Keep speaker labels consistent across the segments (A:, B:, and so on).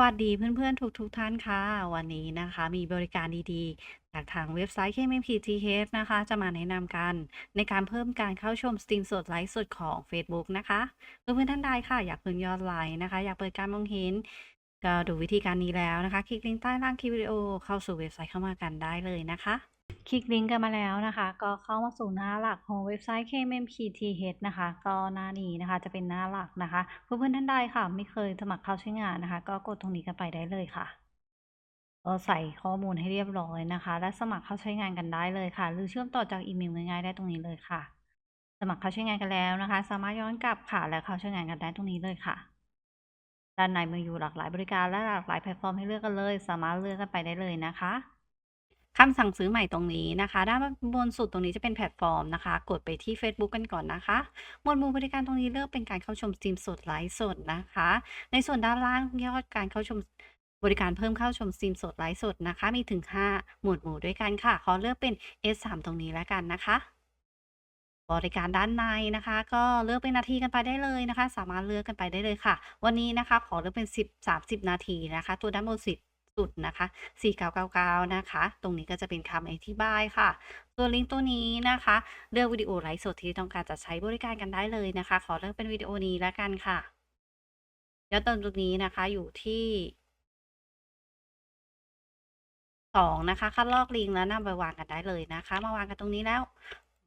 A: วัสดีเพื่อนๆ ทุกๆท่านค่ะ วันนี้นะคะมีบริการดีๆ จากทางเว็บไซต์ KMPTH นะคะ จะมาแนะนำกันในการเพิ่มการเข้าชมสตรีมสดไลฟ์สดของเฟซบุ๊กนะคะเพื่อนๆท่านใดค่ะ อยากเพิ่มยอดไลค์นะคะ อยากเปิดการมองเห็น ก็ดูวิธีการนี้แล้วนะคะ คลิกลิงก์ใต้ล่างคลิปวิดีโอเข้าสู่เว็บไซต์เข้ามากันได้เลยนะคะ คลิกลิงก์กันมาแล้วนะคะ ก็เข้ามาสู่หน้าหลักของเว็บไซต์ KMPTH นะคะ ก็หน้านี้นะคะจะเป็นหน้าหลักนะคะ เพื่อนๆท่านใดค่ะ ไม่เคยสมัครเข้าใช้งานนะคะ ก็กดตรงนี้กันไปได้เลยค่ะก็ใส่ข้อมูลให้เรียบร้อยนะคะ และสมัครเข้าใช้งานกันได้เลยค่ะ หรือเชื่อมต่อจากอีเมลง่ายๆได้ตรงนี้เลยค่ะ สมัครเข้าใช้งานกันแล้วนะคะ สามารถย้อนกลับค่ะและเข้าใช้งานกันได้ตรงนี้เลยค่ะด้านในมีอยู่หลากหลายบริการและหลากหลายแพลตฟอร์มให้เลือกกันเลย สามารถเลือกกันไปได้เลยนะคะ คำสั่งซื้อใหม่ตรงนี้นะคะ ด้านบนสุดตรงนี้จะเป็นแพลตฟอร์มนะคะ กดไปที่ Facebook กันก่อนนะคะหมวดหมู่บริการตรงนี้เลือกเป็นการเข้าชมสตรีมสดไลฟ์สดนะคะ ในส่วนด้านล่างยอดการเข้าชมบริการเพิ่มเข้าชมสตรีมสดไลฟ์สดนะคะ มีถึง 5 หมวดหมู่ด้วยกันค่ะ ขอเลือกเป็น S3 ตรงนี้แล้วกันนะคะบริการด้านในนะคะ ก็เลือกเป็นนาทีกันไปได้เลยนะคะ สามารถเลือกกันไปได้เลยค่ะ วันนี้นะคะ ขอเลือกเป็น 10 30 นาทีนะคะ ตัวด้านบนสิ สุดนะคะ 4999 นะคะ ตรงนี้ก็จะเป็นคำอธิบายค่ะ ตัวลิงก์ตัวนี้นะคะ เลือกวิดีโอไลฟ์สดที่ต้องการจะใช้บริการกันได้เลยนะคะ ขอเลือกเป็นวิดีโอนี้แล้วกันค่ะยอดเติมตรงนี้นะคะอยู่ที่2นะคะคัดลอกลิงก์แล้วนำไปวางกันได้เลยนะคะ มาวางกันตรงนี้แล้ว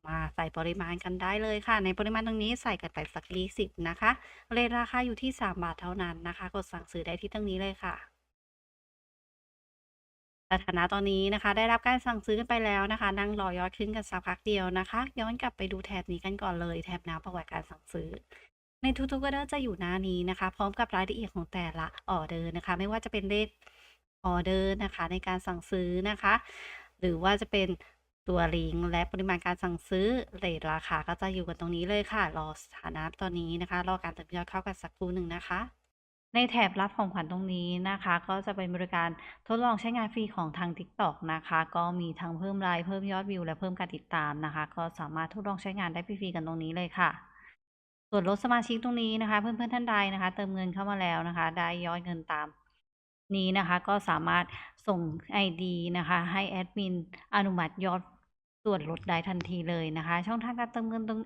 A: มาใส่ปริมาณกันได้เลยค่ะ ในปริมาณตรงนี้ใส่กันไปสัก20นะคะเรทราคาอยู่ที่ 3 บาทเท่านั้นนะคะ กดสั่งซื้อได้ที่ตรงนี้เลยค่ะ สถานะตอนนี้นะคะ ได้รับการสั่งซื้อกันไปแล้วนะคะ นั่งรอยอดขึ้นกันสักพักเดียวนะคะ ย้อนกลับไปดูแถบนี้กันก่อนเลยแถบน้ำประวัติการสั่งซื้อ ในทุกๆออเดอร์จะอยู่หน้านี้นะคะ พร้อมกับรายละเอียดของแต่ละออเดอร์นะคะ ไม่ว่าจะเป็นเลขออเดอร์นะคะ ในการสั่งซื้อนะคะ หรือว่าจะเป็นตัวลิงก์และปริมาณการสั่งซื้อเรทราคาก็จะอยู่กันตรงนี้เลยค่ะ รอสถานะตอนนี้นะคะ รอการเติมยอดเข้ากันสักครู่หนึ่งนะคะ ในแถบรับของขวัญตรงนี้นะคะ ก็จะเป็นบริการทดลองใช้งานฟรีของทาง TikTok นะคะ ก็มีทั้งเพิ่มไลค์เพิ่มยอดวิว และเพิ่มการติดตามนะคะ ก็สามารถทดลองใช้งานได้ฟรีๆกันตรงนี้เลยค่ะ ส่วนลดสมาชิกตรงนี้นะคะ เพื่อนๆท่านใดนะคะ เติมเงินเข้ามาแล้วนะคะ ได้ยอดเงินตามนี้นะคะก็สามารถส่ง ID นะคะ ให้แอดมินอนุมัติยอดส่วนลดได้ทันทีเลยนะคะ ช่องทางการเติมเงินตรง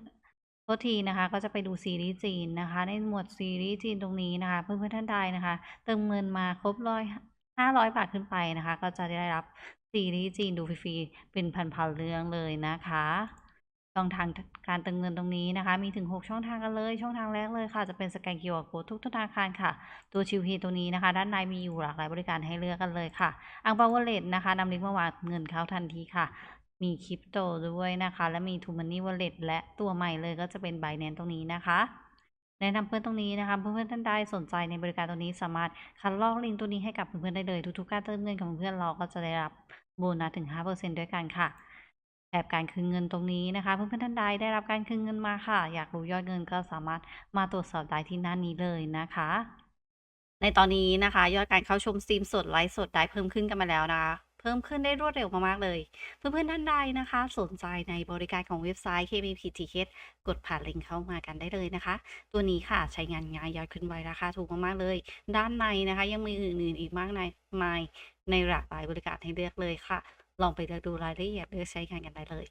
A: ทษทีนะคะก็จะไปดูซีรีส์จีนนะคะ ในหมวดซีรีส์จีนตรงนี้นะคะ เพื่อนๆท่านใดนะคะ เติมเงินมาครบร้อยห้าร้อยบาทขึ้นไปนะคะ ก็จะได้รับซีรีส์จีนดูฟรีๆเป็นพันๆเรื่องเลยนะคะช่องทางการเติมเงินตรงนี้นะคะ มีถึง 6 ช่องทางกันเลย ช่องทางแรกเลยค่ะ จะเป็นสแกน QR Code ทุกธนาคารค่ะ ตัวชิวพีตัวนี้นะคะ ด้านในมีอยู่หลากหลายบริการให้เลือกกันเลยค่ะ อังเปาวเลตนะคะนำลิงก์มาวางเงินเข้าทันทีค่ะ มีคริปโตด้วยนะคะ และมี t ูมันนี่วอลเล็ตและตัวใหม่เลยก็จะเป็น b บ n a n c e ตรงนี้นะคะ แนะนำเพื่อนตรงนี้นะคะ เพื่อนๆท่านใดสนใจในบริการตรงนี้สามารถคัดลอกลิงก์ตัวนี้ให้กับเพื่อนๆได้เลยทุกๆการเติมเงินของเพื่อนเราก็จะได้รับโบนัสถึง 5%ด้วยกันค่ะแถบการคืนเงินตรงนี้นะคะ เพื่อนๆท่านใดได้รับการคืนเงินมาค่ะ อยากรู้ยอดเงินก็สามารถมาตรวจสอบได้ที่หน้านี้เลยนะคะ ในตอนนี้นะคะ ยอดการเข้าชมสตรีมสดไลฟ์สดได้เพิ่มขึ้นกันมาแล้วนะคะ เพิ่มขึ้นได้รวดเร็วมากๆเลย เพื่อนๆท่านใดนะคะ สนใจในบริการของเว็บไซต์ KBPTKET กดผ่านลิงก์เข้ามากันได้เลยนะคะ ตัวนี้ค่ะใช้งานง่ายยอดขึ้นไวราคาถูกมากๆเลย ด้านในนะคะ ยังมีอื่นๆอีกมากมายในหลากหลายบริการให้เลือกเลยค่ะ ลองไปเลือกดูรายละเอียดเลือกใช้งานกันได้เลย